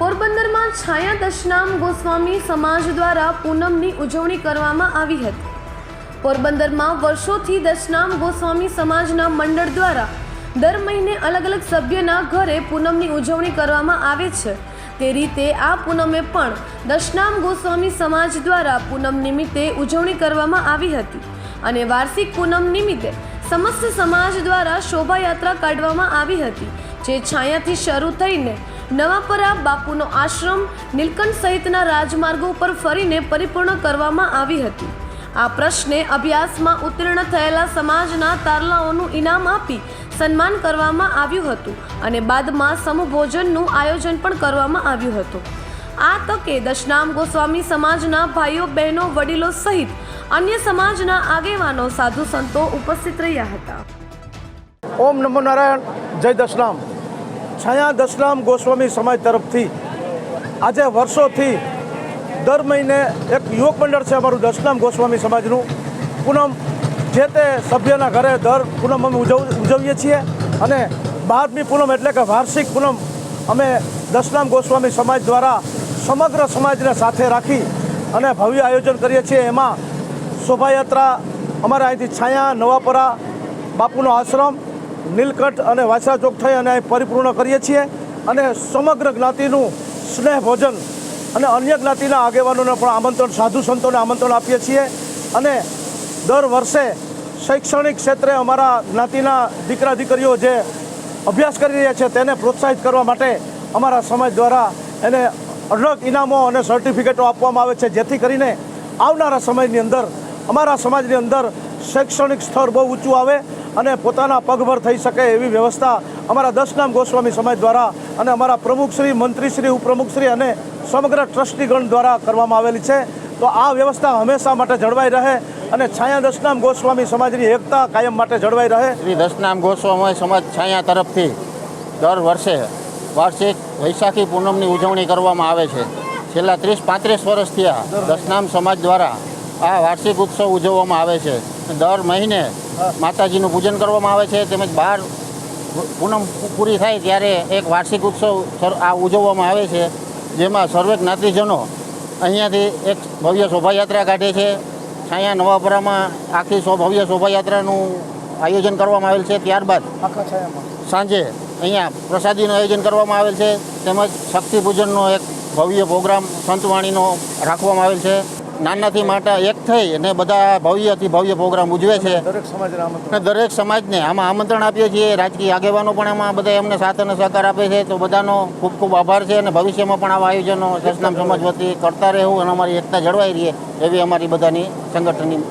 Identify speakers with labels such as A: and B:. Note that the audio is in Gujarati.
A: પોરબંદરમાં છાયા દશનામ ગોસ્વામી સમાજ દ્વારા પૂનમની ઉજવણી કરવામાં આવી હતી. પોરબંદરમાં વર્ષોથી દશનામ ગોસ્વામી સમાજના મંડળ દ્વારા દર મહિને અલગ અલગ સભ્યના ઘરે પૂનમની ઉજવણી કરવામાં આવે છે. તે રીતે આ પૂનમે પણ દશનામ ગોસ્વામી સમાજ દ્વારા પૂનમ નિમિત્તે ઉજવણી કરવામાં આવી હતી અને વાર્ષિક પૂનમ નિમિત્તે સમસ્ત સમાજ દ્વારા શોભાયાત્રા કાઢવામાં આવી હતી, જે છાયાથી શરૂ થઈને નવાપરા બાપુનો આશ્રમ નીલકંઠ સહિતના રાજમાર્ગો ઉપર ફરીને પરિપૂર્ણ કરવામાં આવી હતી. આ પ્રશ્ને અભ્યાસમાં ઉત્તીર્ણ થયેલા સમાજના તારલાઓનું ઇનામ આપી સન્માન કરવામાં આવ્યું હતું અને બાદમાં સમૂહ ભોજનનું આયોજન પણ કરવામાં આવ્યું હતું. આ તકે દશનામ ગોસ્વામી સમાજના ભાઈઓ, બહેનો, વડીલો સહિત અન્ય સમાજના આગેવાનો, સાધુ સંતો ઉપસ્થિત રહ્યા હતા.
B: ઓમ નમો નારાયણ, જય દશનામ. છાયા દશનામ ગોસ્વામી સમાજ તરફથી આજે વર્ષોથી દર મહિને એક યુવક મંડળ છે અમારું દશનામ ગોસ્વામી સમાજનું. પૂનમ જે તે સભ્યના ઘરે દર પૂનમ અમે ઉજવ, ઉજવીએ છીએ અને બારમી પૂનમ એટલે કે વાર્ષિક પૂનમ અમે દશનામ ગોસ્વામી સમાજ દ્વારા સમગ્ર સમાજને સાથે રાખી અને ભવ્ય આયોજન કરીએ છીએ. એમાં શોભાયાત્રા, અમારા અહીંથી છાયા, નવાપરા, બાપુનો આશ્રમ નીલકંઠ અને વાસા ચોક થઈ અને પરિપૂર્ણ કરીએ છીએ અને સમગ્ર જ્ઞાતિનું સ્નેહ ભોજન અને અન્ય જ્ઞાતિના આગેવાનોને પણ આમંત્રણ, સાધુ સંતોને આમંત્રણ આપીએ છીએ. અને દર વર્ષે શૈક્ષણિક ક્ષેત્રે અમારા જ્ઞાતિના દીકરા દીકરીઓ જે અભ્યાસ કરી રહ્યા છે તેને પ્રોત્સાહિત કરવા માટે અમારા સમાજ દ્વારા એને અઢળક ઇનામો અને સર્ટિફિકેટો આપવામાં આવે છે, જેથી કરીને આવનારા સમયની અંદર, અમારા સમાજની અંદર શૈક્ષણિક સ્તર બહુ ઊંચું આવે. અને પોતાના પગભર થઈ શકે એવી વ્યવસ્થા અમારા દશનામ ગોસ્વામી સમાજ દ્વારા અને અમારા પ્રમુખશ્રી મંત્રીશ્રી ઉપપ્રમુખશ્રી અને સમગ્ર ટ્રસ્ટીગણ દ્વારા કરવામાં આવેલી છે. તો આ વ્યવસ્થા હંમેશા માટે જળવાઈ રહે અને છાયા દશનામ ગોસ્વામી સમાજની એકતા કાયમ માટે જળવાઈ રહે.
C: શ્રી દશનામ ગોસ્વામી સમાજ છાયા તરફથી દર વર્ષે વાર્ષિક વૈશાખી પૂનમની ઉજવણી કરવામાં આવે છે. છેલ્લા ત્રીસ પાંત્રીસ વર્ષથી આ દશનામ સમાજ દ્વારા આ વાર્ષિક ઉત્સવ ઉજવવામાં આવે છે. દર મહિને માતાજીનું પૂજન કરવામાં આવે છે તેમજ બાર પૂનમ પૂરી થાય ત્યારે એક વાર્ષિક ઉત્સવ આ ઉજવવામાં આવે છે જેમાં સર્વે જ્ઞાતિજનો અહીંયાથી એક ભવ્ય શોભાયાત્રા કાઢે છે. છાયા નવાપરામાં આખી ભવ્ય શોભાયાત્રાનું આયોજન કરવામાં આવેલ છે. ત્યારબાદ સાંજે અહીંયા પ્રસાદીનું આયોજન કરવામાં આવેલ છે તેમજ શક્તિ પૂજનનો એક ભવ્ય પ્રોગ્રામ સંતવાણીનો રાખવામાં આવેલ છે. નાનાથી મોટા એક થઈ અને બધા ભવ્યથી ભવ્ય પ્રોગ્રામ ઉજવે છે.
B: દરેક સમાજને
C: અને દરેક સમાજને આમાં આમંત્રણ આપીએ છીએ. રાજકીય આગેવાનો પણ એમાં બધા એમને સાથ અને સહકાર આપે છે. તો બધાનો ખૂબ ખૂબ આભાર છે અને ભવિષ્યમાં પણ આવા આયોજનો દસનામ સમાજ વતી કરતા રહેવું અને અમારી એકતા જળવાઈ રહે એવી અમારી બધાની સંગઠનની